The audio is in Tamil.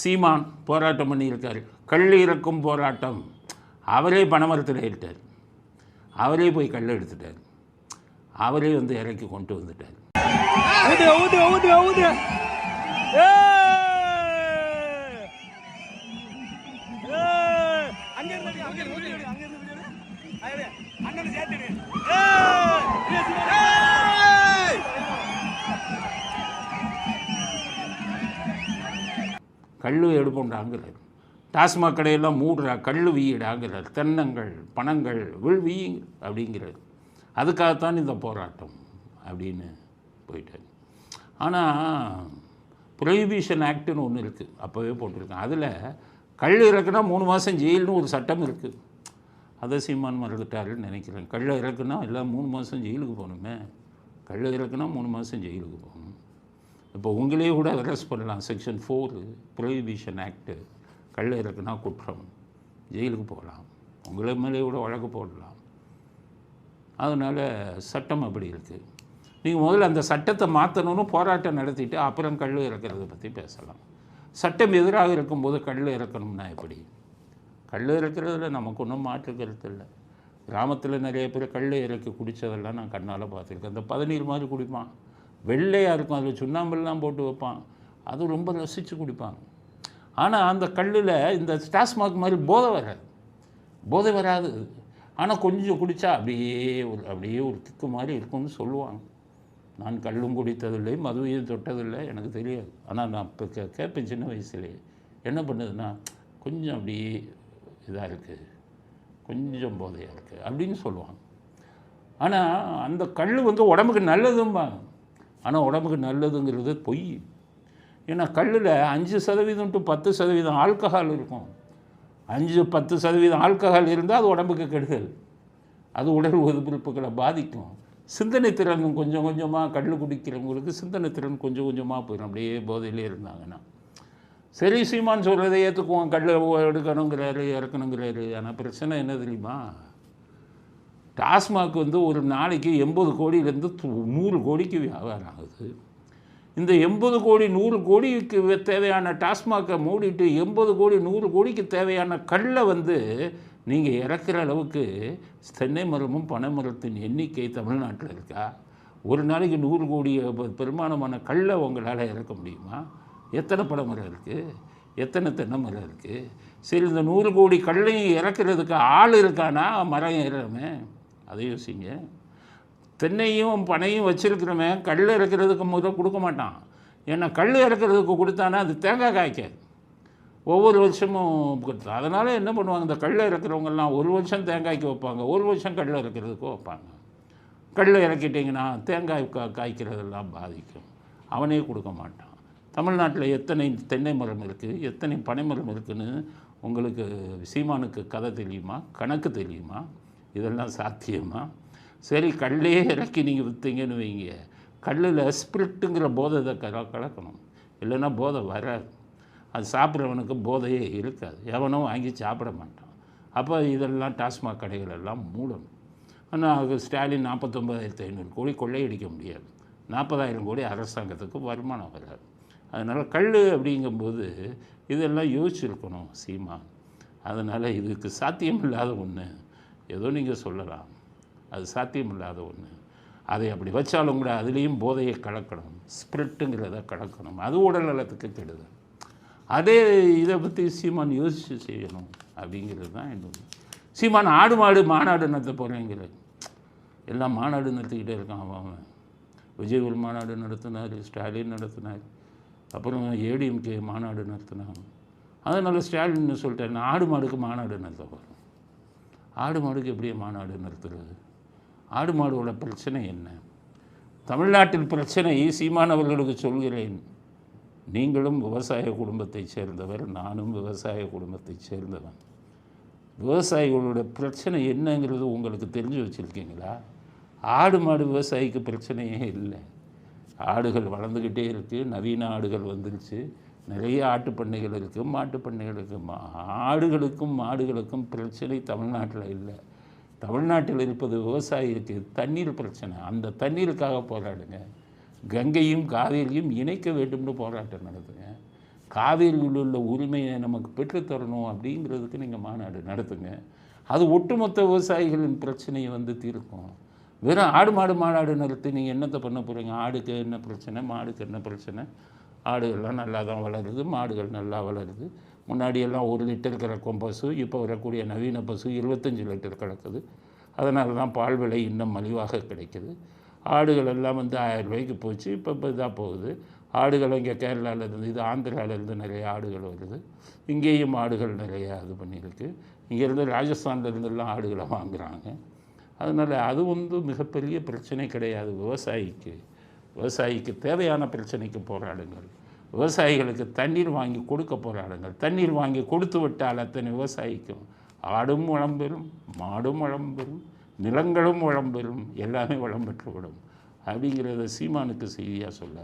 சீமான் போராட்டம் பண்ணியிருக்காரு. கல் இறக்கும் போராட்டம். அவரே பணமரத்தில் ஏறிட்டார். அவரே போய் கல் எடுத்துட்டார். அவரே வந்து இறக்கி கொண்டு வந்துட்டார். ஊது ஊது ஊது அண்ணன் சேர்த்துடு. கல் எடுப்போண்டாங்கிறார். டாஸ்மாக் கடையெல்லாம் மூடுறா கல் வீயிடாங்கிறார். தென்னங்கள் பணங்கள் வில் வீயுங்க அப்படிங்கிறார். அதுக்காகத்தான் இந்த போராட்டம் அப்படின்னு போயிட்டார். ஆனால் ப்ரொஹிபிஷன் ஆக்டுன்னு ஒன்று இருக்குது அப்போவே போட்டிருக்கேன் அதில் கல் இறக்குனா மூணு மாதம் ஜெயில்னு ஒரு சட்டம் இருக்குது அதை சீமான் மறந்துட்டாருன்னு நினைக்கிறேன். கல் இறக்குனா எல்லாம் மூணு மாதம் ஜெயிலுக்கு போகணுமே. கல் இறக்குனா மூணு மாதம் ஜெயிலுக்கு போகணும். இப்போ உங்களே கூட அரெஸ்ட் பண்ணலாம் செக்ஷன் ஃபோர் ப்ரொஹிபிஷன் ஆக்ட்டு கள்ள இறக்குனா குற்றம். ஜெயிலுக்கு போகலாம். உங்களை மேலே கூட வழக்கு போடலாம். அதனால் சட்டம் அப்படி இருக்குது நீங்கள் முதல்ல அந்த சட்டத்தை மாற்றணும்னு போராட்டம் நடத்திட்டு அப்புறம் கல் இறக்கிறத பற்றி பேசலாம். சட்டம் எதிராக இருக்கும்போது கல் இறக்கணும்னா எப்படி? கல் இறக்கிறதுல நமக்கு ஒன்றும் மாற்று கருத்து இல்லை. கிராமத்தில் நிறைய பேர் கல் இறக்கி குடித்ததெல்லாம் நான் கண்ணால் பார்த்துருக்கேன். அந்த பதநீர் மாதிரி குடிப்பான். வெள்ளையாக இருக்கும். அதில் சுண்ணாம்பெல்லாம் போட்டு வைப்பான். அது ரொம்ப ரசித்து குடிப்பாங்க ஆனால் அந்த கல்லில் இந்த டாஸ்மாக் மாதிரி போதை வராது. போதை வராது. ஆனால் கொஞ்சம் குடித்தா அப்படியே ஒரு அப்படியே ஒரு திக்கு மாதிரி இருக்கும்னு சொல்லுவாங்க. நான் கல்லும் குடித்ததில்லை மதுவையும் தொட்டதில்லை எனக்கு தெரியாது. ஆனால் நான் இப்போ கே கேட்பேன் சின்ன வயசுலேயே. என்ன பண்ணுதுன்னா கொஞ்சம் அப்படியே இதாக இருக்குது கொஞ்சம் போதையாக இருக்குது அப்படின்னு சொல்லுவாங்க. ஆனால் அந்த கல் வந்து உடம்புக்கு நல்லதும்பாங்க. ஆனால் உடம்புக்கு நல்லதுங்கிறது பொய். ஏன்னா கல்லில் அஞ்சு சதவீதம் டு பத்து சதவீதம் ஆல்கஹால் இருக்கும். அஞ்சு பத்து சதவீதம் ஆல்கஹால் இருந்தால் அது உடம்புக்கு கெடுதல். அது உடல் உறுப்புகளை பாதிக்கும். சிந்தனை திறன் கொஞ்சம் கொஞ்சமாக கல் குடிக்கிறவங்களுக்கு சிந்தனை திறன் கொஞ்சம் கொஞ்சமாக போயிடும் அப்படியே போதையிலே இருந்தாங்கன்னா. சரி சீமான் சொல்கிறதை ஏற்றுக்குவோம் கல் எடுக்கணுங்கிறாரு இறக்கணுங்கிறாரு. ஆனால் பிரச்சனை என்ன தெரியுமா? டாஸ்மாக் வந்து ஒரு நாளைக்கு எண்பது கோடியிலேருந்து நூறு கோடிக்கு வியாபாரம் ஆகுது. இந்த எண்பது கோடி நூறு கோடிக்கு தேவையான டாஸ்மாக்கை மூடிட்டு எண்பது கோடி நூறு கோடிக்கு தேவையான கல்லை வந்து நீங்கள் இறக்குற அளவுக்கு தென்னை மரமும் பனை மரத்தின் எண்ணிக்கை தமிழ்நாட்டில் இருக்கா? ஒரு நாளைக்கு நூறு கோடி பெருமானமான கல்லை உங்களால் இறக்க முடியுமா? எத்தனை பனை மரம் இருக்குது எத்தனை தென்னை மரம் இருக்குது சரி இந்த நூறு கோடி கல்லையும் இறக்குறதுக்கு ஆள் இருக்கானா? மரம் ஏறுறமே அதை யோசிங்க. தென்னையும் பனையும் வச்சுருக்கிறவன் கல் இறக்கிறதுக்கு முதல் கொடுக்க மாட்டான். ஏன்னா கல் இறக்கிறதுக்கு கொடுத்தானா அது தேங்காய் காய்க்காது ஒவ்வொரு வருஷமும் கொடுத்தா. அதனால் என்ன பண்ணுவாங்க? இந்த கல் இறக்குறவங்கெல்லாம் ஒரு வருஷம் தேங்காய்க்கு வைப்பாங்க. ஒரு வருஷம் கல் இறக்கிறதுக்கு வைப்பாங்க. கல் இறக்கிட்டிங்கன்னா தேங்காய் கா காய்க்கிறதெல்லாம் பாதிக்கும். அவனே கொடுக்க மாட்டான். தமிழ்நாட்டில் எத்தனை தென்னை மரம் இருக்குது எத்தனை பனை மரம் உங்களுக்கு சீமானுக்கு கதை தெரியுமா? கணக்கு தெரியுமா? இதெல்லாம் சாத்தியமா? சரி கல்லே இறக்கி நீங்கள் விற்றீங்கன்னு வைங்க. கல்லில் ஸ்பிரிட்டுங்கிற போதை கல கலக்கணும். இல்லைன்னா போதை வராது. அது சாப்பிட்றவனுக்கு போதையே இருக்காது. எவனும் வாங்கி சாப்பிட மாட்டான். அப்போ இதெல்லாம் டாஸ்மாக் கடைகள் எல்லாம் மூடணும். ஆனால் அது ஸ்டாலின் நாற்பத்தொம்பதாயிரத்து ஐநூறு கோடி கொள்ளையடிக்க முடியாது. நாற்பதாயிரம் கோடி அரசாங்கத்துக்கு வருமானம் வராது. அதனால் கல் அப்படிங்கும்போது இதெல்லாம் யோசிச்சிருக்கணும் சீமா அதனால் இதுக்கு சாத்தியமில்லாத ஒன்று ஏதோ நீங்கள் சொல்லலாம். அது சாத்தியமில்லாத ஒன்று அதை அப்படி வச்சாலும் கூட அதுலேயும் போதையை கலக்கணும். ஸ்பிரிட்டுங்கிறத கலக்கணும். அது உடல் நலத்துக்கு கெடுதல் அதே இதை பற்றி சீமான் யோசித்து செய்யணும் அப்படிங்கிறது தான் என்னோட சீமான் ஆடு மாடு மாநாடு நடத்த போகிறேங்கிற எல்லாம் மாநாடு நடத்திக்கிட்டே இருக்கான் அவன் அவன். விஜய் ஒரு மாநாடு நடத்தினார் ஸ்டாலின் நடத்தினார். அப்புறம் ஏடிஎம்கே மாநாடு நடத்தினாங்க. அதனால் ஸ்டாலின் சொல்லிட்டேன் நான் ஆடு மாடுக்கு மாநாடு நடத்த போகிறேன் ஆடு மாடுக்கு எப்படி மாநாடு நிறுத்துறது ஆடு மாடோட பிரச்சனை என்ன? தமிழ்நாட்டில் பிரச்சனை சீமானவர்களுக்கு சொல்கிறேன். நீங்களும் விவசாய குடும்பத்தைச் சேர்ந்தவர் நானும் விவசாய குடும்பத்தைச் சேர்ந்தவன். விவசாயிகளோட பிரச்சனை என்னங்கிறது உங்களுக்கு தெரிஞ்சு வச்சுருக்கீங்களா? ஆடு மாடு விவசாயிக்கு பிரச்சனையே இல்லை. ஆடுகள் வளர்ந்துக்கிட்டே இருக்குது நவீன ஆடுகள் வந்துருச்சு. நிறைய ஆட்டு பண்ணைகள் இருக்குது மாட்டு பண்ணைகள் இருக்குது மா- ஆடுகளுக்கும் மாடுகளுக்கும் பிரச்சனை தமிழ்நாட்டில் இல்லை. தமிழ்நாட்டில் இருப்பது விவசாயிக்கு தண்ணீர் பிரச்சனை. அந்த தண்ணீருக்காக போராடுங்க. கங்கையும் காவேரியும் இணைக்க வேண்டும்னு போராட்டம் நடத்துங்க. காவேரியில் உள்ள உரிமையை நமக்கு பெற்றுத்தரணும் அப்படிங்கிறதுக்கு நீங்கள் மாநாடு நடத்துங்க. அது ஒட்டுமொத்த விவசாயிகளின் பிரச்சனையை வந்து தீர்க்கும். வெறும் ஆடு மாடு மாநாடு நடத்தி நீங்கள் என்னத்தை பண்ண போகிறீங்க ஆடுக்கு என்ன பிரச்சனை மாடுக்கு என்ன பிரச்சனை? ஆடுகள்லாம் நல்லா தான் வளருது மாடுகள் நல்லா வளருது. முன்னாடியெல்லாம் ஒரு லிட்டர் கறக்கும் பசு இப்போ வரக்கூடிய நவீன பசு இருபத்தஞ்சி லிட்டர் கறக்குது. அதனால தான் பால் விலை இன்னும் மலிவாக கிடைக்குது. ஆடுகள் எல்லாம் வந்து ஆயிரம் ரூபாய்க்கு போச்சு இப்போ இப்போ இதாக போகுது. ஆடுகள் இங்கே கேரளாவில் இருந்து இது ஆந்திராவிலேருந்து நிறைய ஆடுகள் வருது. இங்கேயும் ஆடுகள் நிறையா இது பண்ணியிருக்கு. இங்கேருந்து ராஜஸ்தான்லேருந்துலாம் ஆடுகளை வாங்குறாங்க. அதனால் அது வந்து மிகப்பெரிய பிரச்சனை கிடையாது விவசாயிக்கு. விவசாயிக்கு தேவையான பிரச்சனைக்கு போராடுங்கள். விவசாயிகளுக்கு தண்ணீர் வாங்கி கொடுக்க போராடுங்கள். தண்ணீர் வாங்கி கொடுத்து விட்டால் அத்தனை விவசாயிக்கும் ஆடும் வளம்பெறும் மாடும் வளம்பெறும் நிலங்களும் வளம்பெறும் எல்லாமே வளம் பெற்றுவிடும் அப்படிங்கிறத சீமானுக்கு செய்தியாக சொல்ல